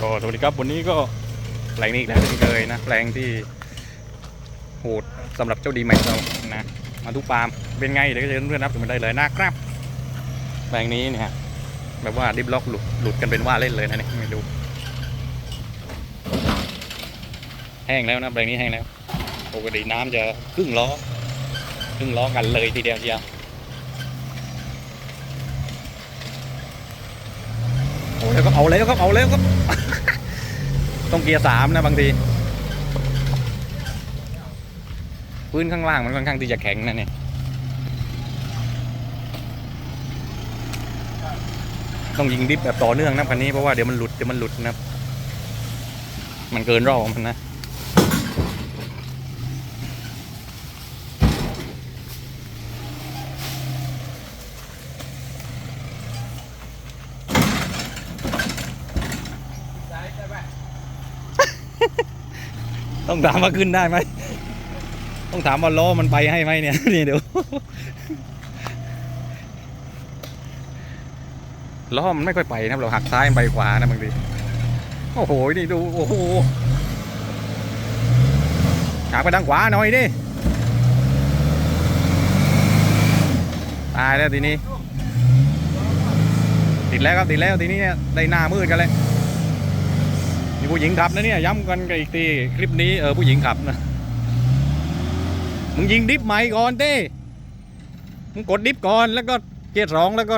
ก็สวัสดีครับวันนี้ก็แปลงนี้อีกแล้วเช่นเคยนะแปลงที่โหดสำหรับเจ้าดีแม็กเรานะมาทุกปาล์มเป็นไงเดี๋ยวก็จะเพื่อนๆรับกันมาได้เลยนะครับ แปลงนี้เนี่ยแบบว่าดิฟล็อกหลุดหลุดกันเป็นว่าเล่นเลยนะเนี่ยไม่ดูแห้งแล้วนะแปลงนี้แห้งแล้วปกติน้ำจะครึ่งล้อครึ่งล้อกันเลยทีเดียวเชียว โอ้แล้วก็เอาแล้วก็เอาแล้วก็ต้องเกียร์สามนะบางทีพื้นข้างล่างมันค่อนข้างที่จะแข็งนะเนี่ยต้องยิงดิฟแบบต่อเนื่องนะคันนี้เพราะว่าเดี๋ยวมันหลุดเดี๋ยวมันหลุดนะมันเกินรอบมันนะ ต้องถามว่าขึ้นได้ไหม ต้องถามว่าล้อมันไปให้ไหมเนี่ย นี่เดี๋ยวล้อมันไม่ค่อยไปนะเราหักซ้ายมันไปขวานะบางทีโอ้โหนี่ดูโอ้โหหักไปทางขวาหน่อยดิตายแล้วทีนี้ ติดแล้วครับติดแล้วทีนี้เนี่ยได้หน้ามืดกันเลย ผู้หญิงขับนะเนี่ยย้ำกันกันอีกทีคลิปนี้เออผู้หญิงขับนะมึงยิงดิฟใหม่ก่อนเต้มึงกดดิฟก่อนแล้วก็เกียร์สองแล้วก็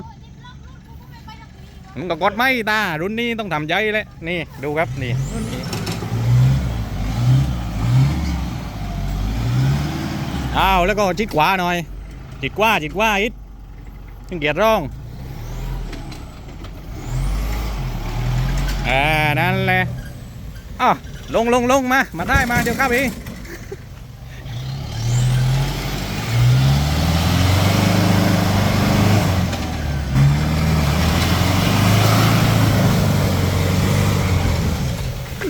มึงก็กดไม่ตารุ่นนี้ต้องทำใจเลยนี่ดูครับนี่อ้าวแล้วก็ชิดขวาหน่อยชิดขวาชิดขวาอิดถึงเกียร์ร่องอ่านั่นแหละ อ้าวลงลงลงมา มาได้มาเดี๋ยวครับเอง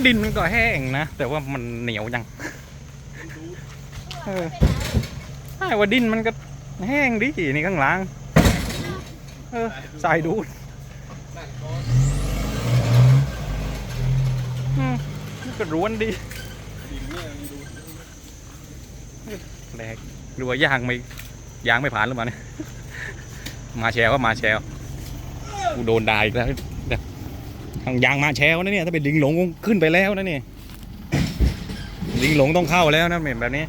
ดินมันก็แห้งนะ แต่ว่ามันเหนียวยังเออใช่ว่าดินมันก็แห้งดินี่ข้างหล่างเออใส่ดูดอืม ก็ร้วนดีแหลกหรือว่ายางไม่ยางไม่ผ่านหรือเปล่าเนี่ยมาแชร์ก็มาแชร์กูโดนด่าอีกแล้วยวทางยางมาแชร์นะเนี่ยถ้าเป็นลิงหลงคงขึ้นไปแล้วนะเนี่ยลิงหลงต้องเข้าแล้วนะเหม็นแบบนี้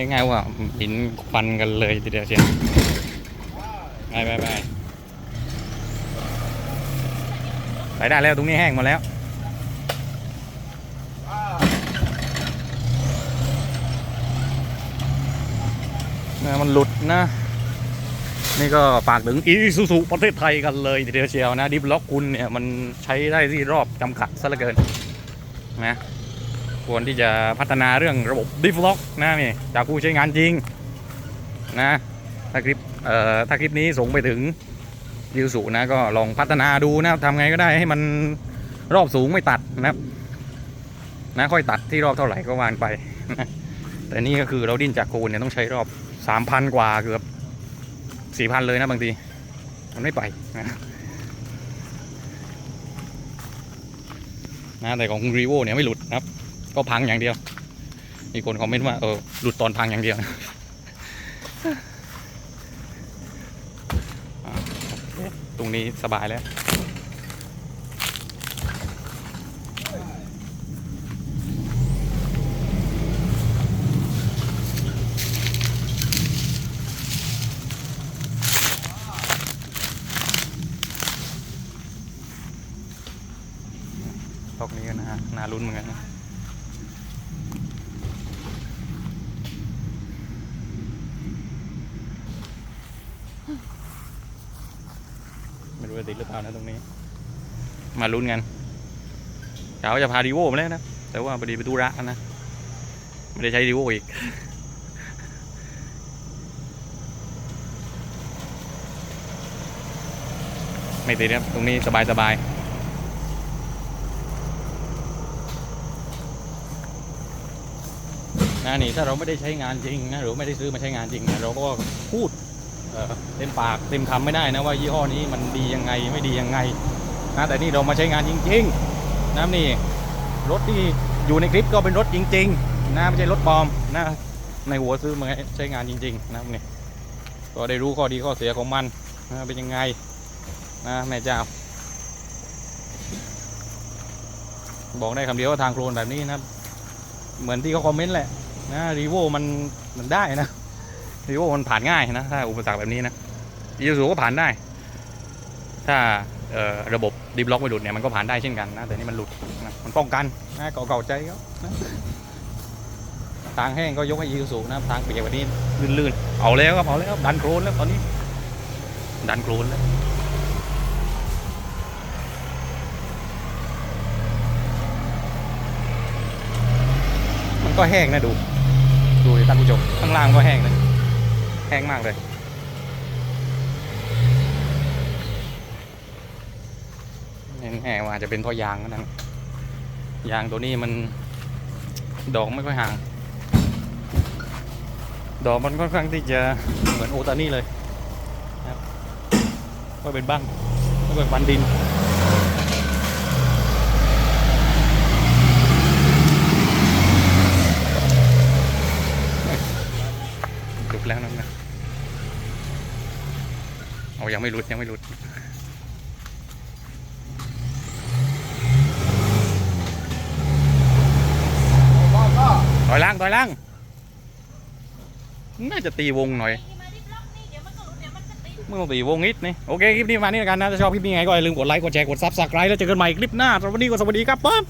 ยังไงวะหินฟันกันเลยทีเดียวเชียว ไปไปไปไปได้แล้วตรงนี้แห้งหมดแล้วนะมันหลุดนะ นี่ก็ฝากถึงอีซูซูประเทศไทยกันเลยทีเดียวเชียวนะดิฟล็อกคุณเนี่ยมันใช้ได้ที่รอบจำกัดซะเหลือเกินนะควรที่จะพัฒนาเรื่องระบบดิฟล็อกนะนี่จากผู้ใช้งานจริงนะถ้าคลิป ถ้าคลิปนี้ส่งไปถึงยูสุนะก็ลองพัฒนาดูนะครับทำไงก็ได้ให้มันรอบสูงไม่ตัดนะครับนะค่อยตัดที่รอบเท่าไหร่ก็วานไป แต่นี่ก็คือเราดิ้นจากโคนเนี่ยต้องใช้รอบสามพันกว่าเกือบสี่พันเลยนะบางที มันไม่ไปนะนะแต่ของรีโวเนี่ยไม่หลุดนะครับ ก็พังอย่างเดียว มีคนคอมเมนต์ว่าเออหลุดตอนพังอย่างเดียวนะอ่าโอเคต รงนี้สบายแล้ว ตอกนี้ก็นะฮะน่าลุ้นเหมือนกันนะ ไม่รู้จะติดหรือเปล่านะตรงนี้ มาลุ้นกันเขาจะพาดีโวมาแล้วนะ แต่ว่าพอดีไปธุระนะ ไม่ได้ใช้ดีโวอีกไม่ติดครับ ตรงนี้สบายสบายนะนี่ถ้าเราไม่ได้ใช้งานจริงนะหรือไม่ได้ซื้อมาใช้งานจริงนะเราก็พูด เอ่อเต็มปากเต็มคำไม่ได้นะว่ายี่ห้อนี้มันดียังไงไม่ดียังไงนะแต่นี่เรามาใช้งานจริงๆนะนี่รถที่อยู่ในคลิปก็เป็นรถจริงๆนะไม่ใช่รถปลอมนะในหัวซื้อมาใช้งานจริงๆนะนี่ก็ได้รู้ข้อดีข้อเสียของมันนะเป็นยังไงนะแม่เจ้าบอกได้คำเดียวว่าทางโคลนแบบนี้นะเหมือนที่เขาคอมเมนต์แหละนะรีโวมันมันได้นะ รีโวมันผ่านง่ายนะ ถ้าอุปสรรคแบบนี้นะอีซูก็ผ่านได้ ถ้าระบบดิบล็อกไม่หลุดเนี่ยมันก็ผ่านได้เช่นกันนะ แต่นี่มันหลุดนะมันป้องกันนะเก่าๆใจเขาทางแห้งก็ยกให้อีซูนะทางเปียกแบบนี้ลื่นๆเอาแล้วครับเอาแล้วดันโคลนแล้วตอนนี้ ดันโคลนแล้วมันก็แห้งนะดู ดูท่านผู้ชมข้างล่างก็แห้งเลย แห้งมากเลย แน่ๆว่าอาจจะเป็นเพราะยางก็นั้น ยางตัวนี้มันดอกไม่ค่อยห่าง ดอกมันค่อนข้างที่จะเหมือนโอตานี่เลยครับก็เป็นบ้างก็เป็นฟันดิน หลุด แล้วนั่นนะเอายังไม่หลุดยังไม่หลุดต่อยล่างต่อยล่าง น่าจะตีวงหน่อย เมื่อตีวงนิดนี่โอเค คลิปนี้มานี้แล้วกันนะ ถ้าชอบคลิปนี้ไงก็อย่าลืมกดไลค์ กดแชร์ กดซับสไครต์แล้วเจอกันใหม่คลิปหน้าสำหรับวันนี้ก็สวัสดีครับป๊บ